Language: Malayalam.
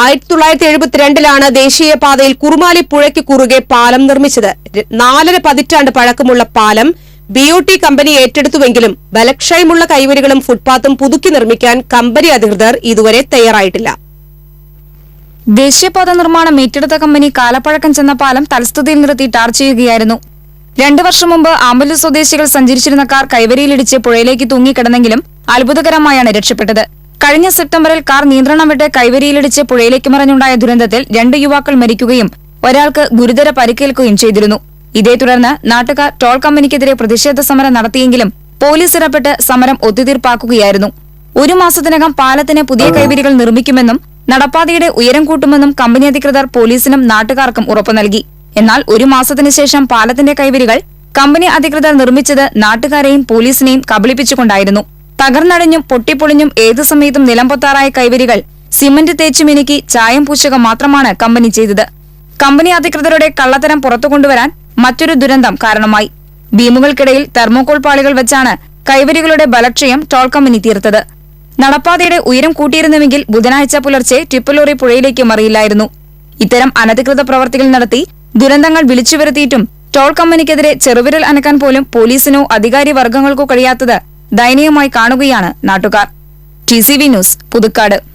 ആയിരത്തി തൊള്ളായിരത്തി എഴുപത്തിരണ്ടിലാണ് ദേശീയപാതയിൽ കുറുമാലി പുഴയ്ക്ക് കുറുകെ പാലം നിർമ്മിച്ചത്. നാലര പതിറ്റാണ്ട് പഴക്കമുള്ള പാലം ബി ഒ ടി കമ്പനി ഏറ്റെടുത്തുവെങ്കിലും ബലക്ഷയമുള്ള കൈവരികളും ഫുട്പാത്തും പുതുക്കി നിർമ്മിക്കാൻ കമ്പനി അധികൃതർ ഇതുവരെ തയ്യാറായിട്ടില്ല. ദേശീയപാത നിർമ്മാണം ഏറ്റെടുത്ത കമ്പനി കാലപ്പഴക്കം ചെന്ന പാലം തൽസ്ഥിതിയിൽ നിർത്തി ടാർ ചെയ്യുകയായിരുന്നു. രണ്ടു വർഷം മുമ്പ് ആമ്പല്ലൂർ സ്വദേശികൾ സഞ്ചരിച്ചിരുന്ന കാർ കൈവരിയിലിടിച്ച് പുഴയിലേക്ക് തൂങ്ങിക്കിടന്നെങ്കിലും അത്ഭുതകരമായാണ് രക്ഷപ്പെട്ടത്. കഴിഞ്ഞ സെപ്റ്റംബറിൽ കാർ നിയന്ത്രണം വിട്ട് കൈവരിയിലിടിച്ച് പുഴയിലേക്ക് മറിഞ്ഞുണ്ടായ ദുരന്തത്തിൽ രണ്ട് യുവാക്കൾ മരിക്കുകയും ഒരാൾക്ക് ഗുരുതര പരിക്കേൽക്കുകയും ചെയ്തിരുന്നു. ഇതേ തുടർന്ന് നാട്ടുകാർ ടോൾ കമ്പനിക്കെതിരെ പ്രതിഷേധ സമരം നടത്തിയെങ്കിലും പോലീസ് ഇടപെട്ട് സമരം ഒത്തുതീർപ്പാക്കുകയായിരുന്നു. ഒരു മാസത്തിനകം പാലത്തിന് പുതിയ കൈവരികൾ നിർമ്മിക്കുമെന്നും നടപ്പാതയുടെ ഉയരം കൂട്ടുമെന്നും കമ്പനി അധികൃതർ പോലീസിനും നാട്ടുകാർക്കും ഉറപ്പു നൽകി. എന്നാൽ ഒരു മാസത്തിനു ശേഷം പാലത്തിന്റെ കൈവരികൾ കമ്പനി അധികൃതർ നിർമ്മിച്ചത് നാട്ടുകാരെയും പോലീസിനെയും കബളിപ്പിച്ചുകൊണ്ടായിരുന്നു. തകർന്നടിഞ്ഞും പൊട്ടിപ്പൊളിഞ്ഞും ഏതു സമയത്തും നിലംപൊത്താറായ കൈവരികൾ സിമന്റ് തേച്ചു മിനുക്കി ചായം പൂശുക മാത്രമാണ് കമ്പനി ചെയ്തത്. കമ്പനി അധികൃതരുടെ കള്ളത്തരം പുറത്തു കൊണ്ടുവരാൻ മറ്റൊരു ദുരന്തം കാരണമായി. ബീമുകൾക്കിടയിൽ തെർമോകോൾ പാളികൾ വെച്ചാണ് കൈവരികളുടെ ബലക്ഷയം ടോൾ കമ്പനി തീർത്തത്. നടപ്പാതയുടെ ഉയരം കൂട്ടിയിരുന്നുവെങ്കിൽ ബുധനാഴ്ച പുലർച്ചെ ടിപ്പലോറി പുഴയിലേക്ക് മറിയില്ലായിരുന്നു. ഇത്തരം അനധികൃത പ്രവർത്തികൾ നടത്തി ദുരന്തങ്ങൾ വിളിച്ചു വരുത്തിയിട്ടും ടോൾ കമ്പനിക്കെതിരെ ചെറുവിരൽ അനക്കാൻ പോലും പോലീസിനോ അധികാരി വർഗങ്ങൾക്കോ കഴിയാത്തത് ദയനീയമായി കാണുകയാണ് നാട്ടുകാർ. T News Puthukkad.